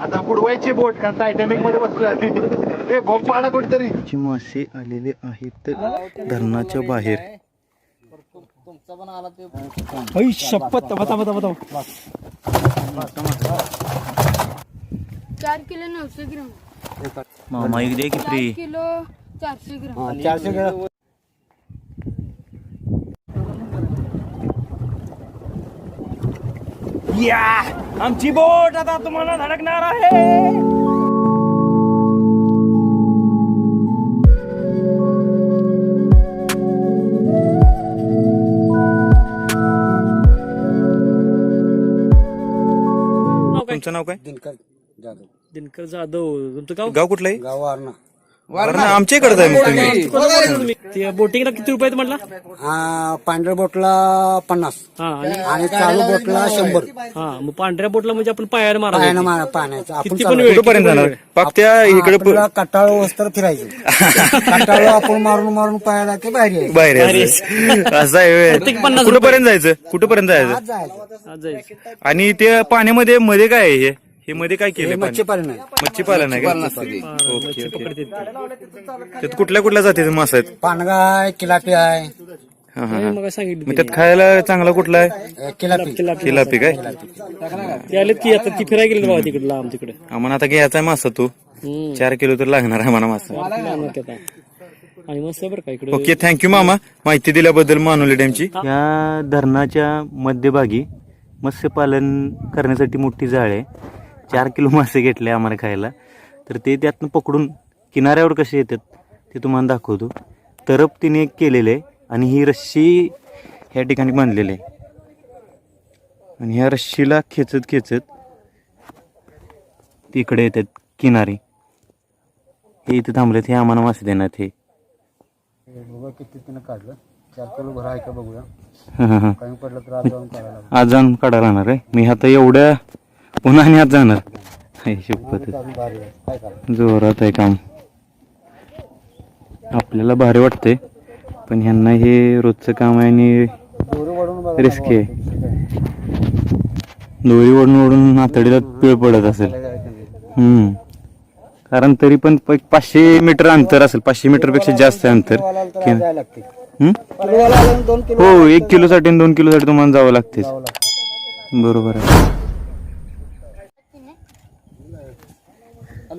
आता बुडवायची बोट का? टायटॅनिकमध्ये बसलो ए बॉम्ब पाडा कुठतरी मासे आलेले आहेत धरणाच्या बाहेर. शपथ बता बता बता. चार किलो नऊशे ग्राम. मामा एक दे की फ्री चार किलो चारशे ग्राम. चारशे ग्राम. या! आमची बोट आता तुम्हाला धडकणार आहे. तुमचं नाव काय? दिनकर जाधव. दिनकर जाधव. तुमचं गाव? गाव कुठलं आहे गाव वारणा. वारणा आमच्या इकडचं आहे मग तुम्ही. ते बोटिंगला किती रुपये आहेत म्हटलं हा पांढऱ्या बोटला पन्नास. हा आणि? आणि चालू बोटला शंभर. हा मग पांढऱ्या बोटला म्हणजे आपण पायाने मारा पायानं मारा पाण्याचं. आपण किती पण चालू. वेळ कुठपर्यंत जाणार? पाक त्या इकडे आपल्याला कटाळ वस्त्र फिरायचं. कटाळ आपण मारून मारून पायाला ते बाहेर यायचं. बाहेर यायचं. असं आहे प्रत्येक पन्नास कुठं पर्यंत जायचं? कुठं पर्यंत जायचं? आज जायचं. आज जायचं. आणि ते पाण्यामध्ये मध्ये काय आहे हे? हे मध्ये काय केलंय पाणी? मच्छी पालन आहे मच्छी पालन आहे का हा, त्यात कुठल्या कुठल्या जातीचे मासे आहेत? पानगा आहे किलापी आहे. हा, हा, हा. मग सांगितलं मग त्यात खायला चांगला कुठला आहे? अ, किलापी. खिलापी काय? ते आलेत की आता ती फिरायला गेली बाबा तिकडे लांब तिकडे. आम्हाला आता घ्यायचा आहे मासा तू. हम्म. चार किलो तर लागणार आहे मला मासा. आणू की आता. आणि मस्त आहे बरं का इकडे. ओके थँक्यू मामा. माहिती दिल्याबद्दल मानवली डॅमची. या धरणाच्या मध्यभागी मत्स्यपालन करण्यासाठी मोठी जाळ आहे. चार किलो मासे घेतले आम्हाला खायला. तर ते त्यातनं पकडून किनाऱ्यावर कसे येतात ते तुम्हाला दाखवतो. तरप तिने एक केलेलं आहे आणि ही रस्सी ह्या ठिकाणी बांधलेली आहे. आणि ह्या रस्सीला खेचत खेचत तिकडे येतात किनारी. हे इथे थांबलेत हे आम्हाला मासे देण्यात हे बघा किती तिनं काढलं. चार किलो भरा आहे का बघूया. हं, हं, हं. कमी पडलं तर आज जाऊन काढायला लागेल. आज जाऊन काढायला जाणार आहे. मी आता एवढ्या पुन्हा आणि आज जाणार शपथ. जोरात आहे काम. आपल्याला भारी वाटतंय पण ह्यांना हे रोजचं काम आहे आणि रिस्की आहे. दोरी ओढून ओढून आतडीला पिळ पडत असेल. हम्म. कारण तरी पण पाचशे मीटर अंतर असेल पाचशे मीटरपेक्षा जास्त आहे अंतर. हो एक किलो साठी आणि दोन किलो साठी तुम्हाला जावं लागतेच बरोबर आहे.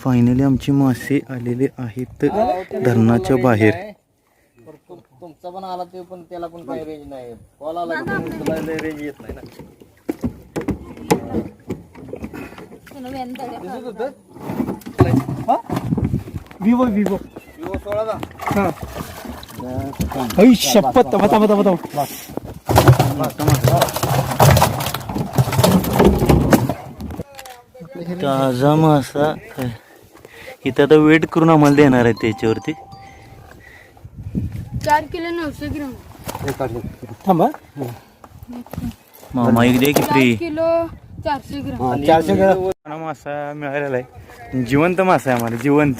फायनली आमची मासे आलेले आहेत धरणाच्या बाहेर. तुमचा पण आला ते पण त्याला पण काही रेंज नाही. कॉल आला की रेंज येत नाही ना. विवो विवो हई शपथ बता बता बता ताजा मासा इथं आता वेट करून आम्हाला देणार आहे त्याच्यावरती. चार किलो नऊशे ग्राम. हे काढलं. थांबा. मामा एक दे की फ्री चार किलो चारशे ग्राम. हा, चारशे ग्राम. मासा मिळालेला आहे. जिवंत मासा आहे आम्हाला जिवंत.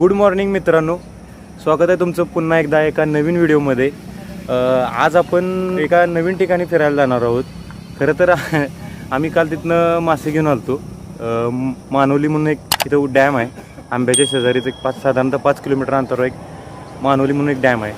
गुड मॉर्निंग मित्रांनो. स्वागत आहे तुमचं पुन्हा एकदा एका नवीन व्हिडिओमध्ये. आज आपण एका नवीन ठिकाणी फिरायला जाणार आहोत. खरं तर आम्ही काल तिथनं मासे घेऊन आलतो. मानवली म्हणून एक तिथं डॅम आहे. आंब्याच्या शेजारीच एक पाच साधारणतः पाच किलोमीटर अंतरावर एक मानवली म्हणून एक डॅम आहे.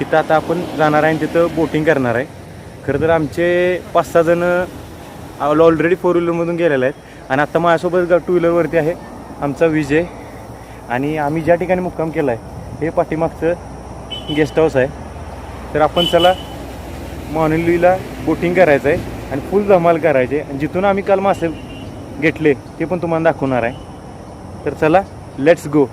तिथं आता आपण जाणार आहे आणि तिथं बोटिंग करणार आहे. खरं तर आमचे पाच सहा जण ऑलरेडी फोर व्हीलरमधून गेलेले आहेत. आणि आता माझ्यासोबत टू व्हीलरवरती आहे. आमचा विजय. आणि आम्ही ज्या ठिकाणी मुक्काम केला आहे हे पाठीमागचं गेस्ट हाऊस आहे. तर आपण चला मॉनिलीला बोटिंग करायचं आहे आणि फुल धमाल करायचे. आणि जिथून आम्ही काल मासे घेतले ते पण तुम्हाला दाखवणार आहे. तर चला लेट्स गो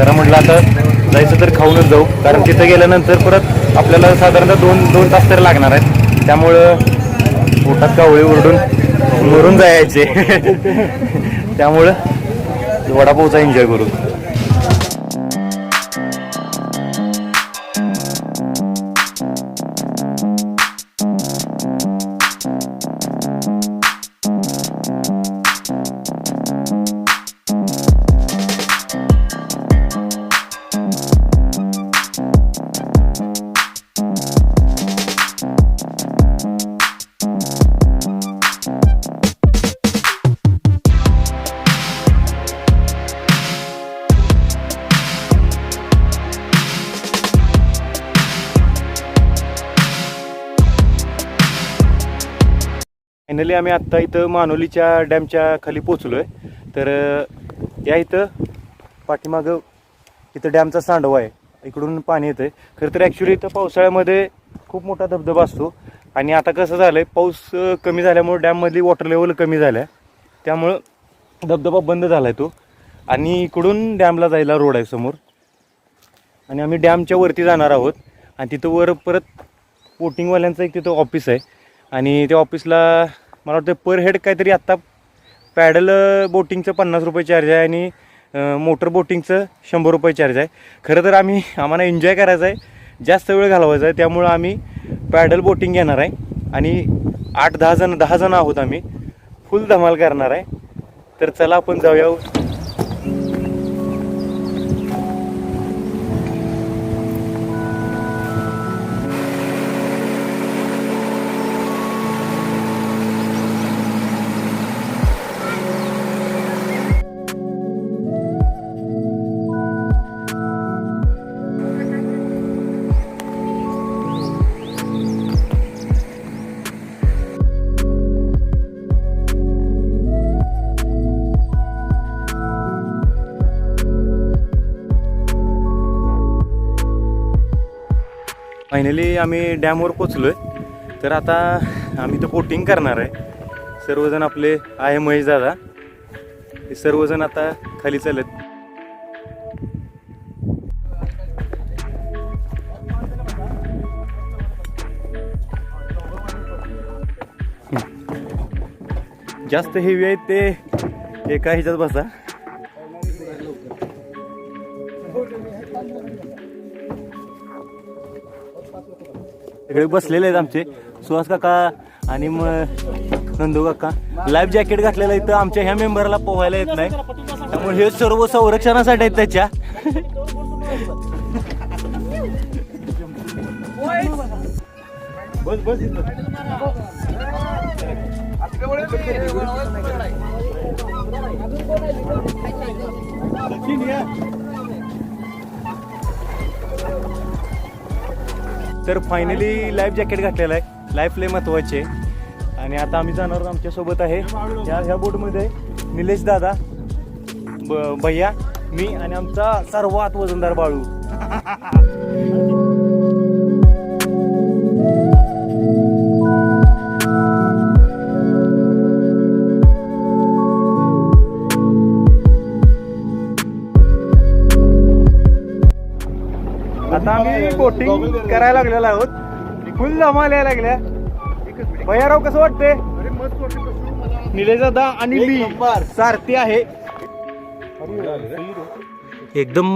आमचा जरा म्हटलं आता जायचं तर खाऊनच जाऊ. कारण तिथं गेल्यानंतर परत आपल्याला साधारणतः दोन दोन तास तर लागणार आहेत. त्यामुळं पोटात कावळी ओरडून मरून जायचे. त्यामुळं वडापावचा एन्जॉय करू. फायनली आम्ही आत्ता इथं मानोलीच्या डॅमच्या खाली पोचलो आहे तर या इथं पाठीमागं इथं डॅमचा सांडवा आहे. इकडून पाणी येतं आहे खरं तर ॲक्च्युली इथं पावसाळ्यामध्ये खूप मोठा धबधबा असतो. आणि आता कसं झालं आहे पाऊस कमी झाल्यामुळे डॅममधली वॉटर लेवल कमी झाल्या. त्यामुळं धबधबा बंद झाला आहे तो. आणि इकडून डॅमला जायला रोड आहे समोर. आणि आम्ही डॅमच्या वरती जाणार आहोत. आणि तिथं वर परत बोटिंगवाल्यांचं एक तिथं ऑफिस आहे. आणि त्या ऑफिसला मला वाटतं पर हेड काहीतरी आत्ता पॅडल बोटिंगचं पन्नास रुपये चार्ज आहे आणि मोटर बोटिंगचं शंभर रुपये चार्ज आहे. खरं तर आम्ही आम्हाला एन्जॉय करायचं आहे. जास्त वेळ घालवायचा आहे. त्यामुळं आम्ही पॅडल बोटिंग घेणार आहे. आणि आठ दहा जण दहा जण आहोत आम्ही. फुल धमाल करणार आहे. तर चला आपण जाऊया. फायनली आम्ही डॅमवर पोचलो आहे तर आता आम्ही तर बोटिंग करणार आहे. सर्वजण आपले आहे महेश दादा. हे सर्वजण आता खाली चालत जास्त हेवी आहेत ते एका ह्याच्यात बसा. सगळे बसलेले आहेत आमचे. सुहास काका आणि मग नंदू काका. लाईफ जॅकेट घातलेलं इथं आमच्या ह्या मेंबरला पोहायला येत नाही. त्यामुळे हे सर्व संरक्षणासाठी आहेत त्याच्या. बस बस इथं. तर फायनली लाईफ जॅकेट घातलेलं आहे. लाईफ लय महत्त्वाचे आणि आता आम्ही जाणार आहोत आमच्यासोबत आहे ह्या ह्या बोटमध्ये निलेश दादा ब भैया मी आणि आमचा सर्वात वजनदार बाळू. बोटिंग करायला लागलेलो आहोत. फुल धमाल यायला लागल्या. भैयाराव कसं वाटतंय? अरे मस्त वाटतं कसं. निलेश दादा आणि मी सारथी आहे. एकदम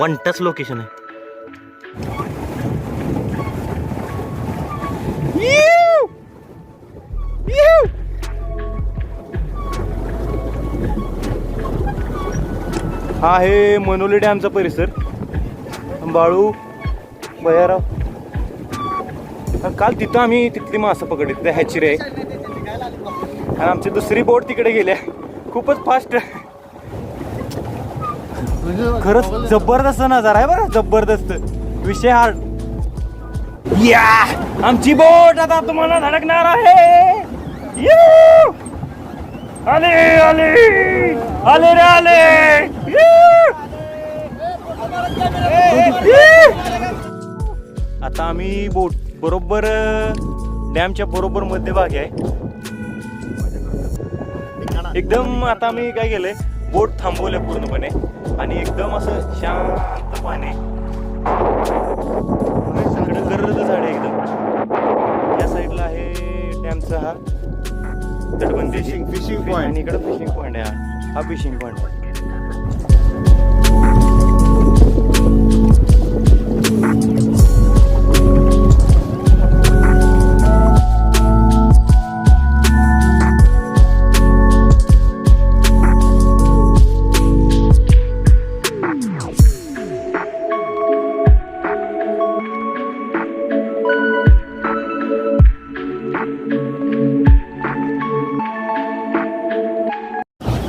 वन टच लोकेशन आहे! हा आहे मनोली डॅमचा परिसर. बाळू भैयाराव. काल तिथं आम्ही तिथली मासं पकडली त्या हॅचरी आणि आमची दुसरी बोट तिकडे गेल्या खूपच फास्ट खरंच जबरदस्त नजारा आहे बरं जबरदस्त. विषय हार्ड या! आमची बोट आता तुम्हाला धडकणार आहे. यू! आले आले आले रे आले! आता आम्ही बोट बरोबर डॅमच्या बरोबर मध्यभागी आहे. एकदम आता आम्ही काय केलंय बोट थांबवल्या पूर्णपणे. आणि एकदम असं शांत पाणी गर्द झाड आहे एकदम. या साईडला आहे डॅमचा हा. तटबंदी point. आणि इकडे फिशिंग पॉईंट आहे हा. हा फिशिंग पॉईंट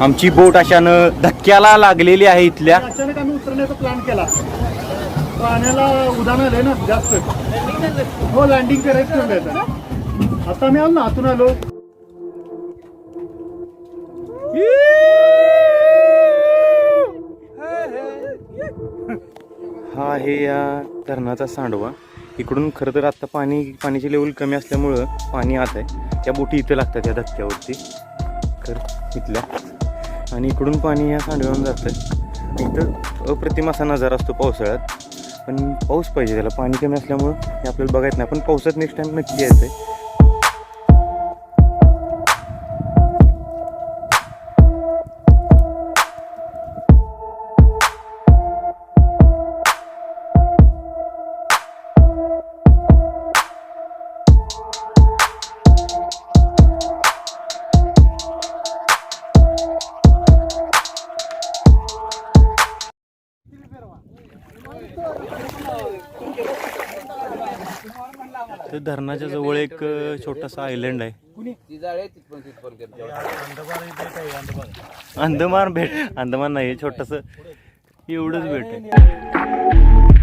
आमची बोट अशानं धक्क्याला लागलेली आहे इथल्या. अचानक आम्ही उतरण्याचा प्लॅन केला. पाण्याला उदाहरण आलंय ना जास्त. हो लँडिंग करायचं आता आम्ही आलो ना आतून आलो. हा आहे या धरणाचा सांडवा. इकडून खरं तर आत्ता पाणी पाण्याची लेवल कमी असल्यामुळं पाणी आत आहे त्या बोटी इथं लागतात या धक्क्यावरती. तर इथल्या. आणि इकडून पाणी या सांडव्याहून जातं इथं अप्रतिम असा नजारा असतो पावसाळ्यात पण पाऊस पाहिजे त्याला. पाणी कमी असल्यामुळं हे आपल्याला बघायचं नाही. पण पावसात नेक्स्ट टाईम नक्की यायचं आहे धरणाच्या जवळ एक छोटासा आयलंड आहे. अंदमान भेट अंदमान नाही छोटस एवढंच भेट आहे.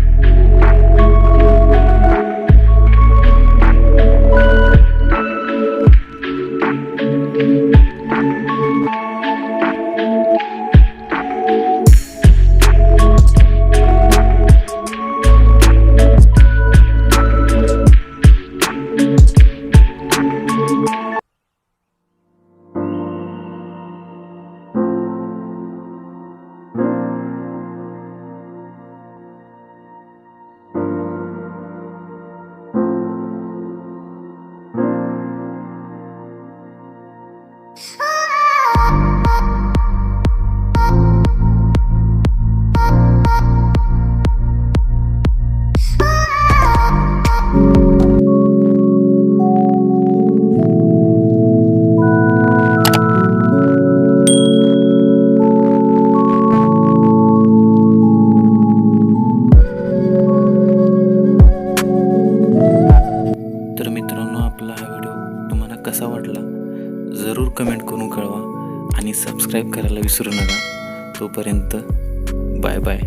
जरूर कमेंट करून कळवा आणि सबस्क्राईब करायला विसरू नका. तोपर्यंत बाय बाय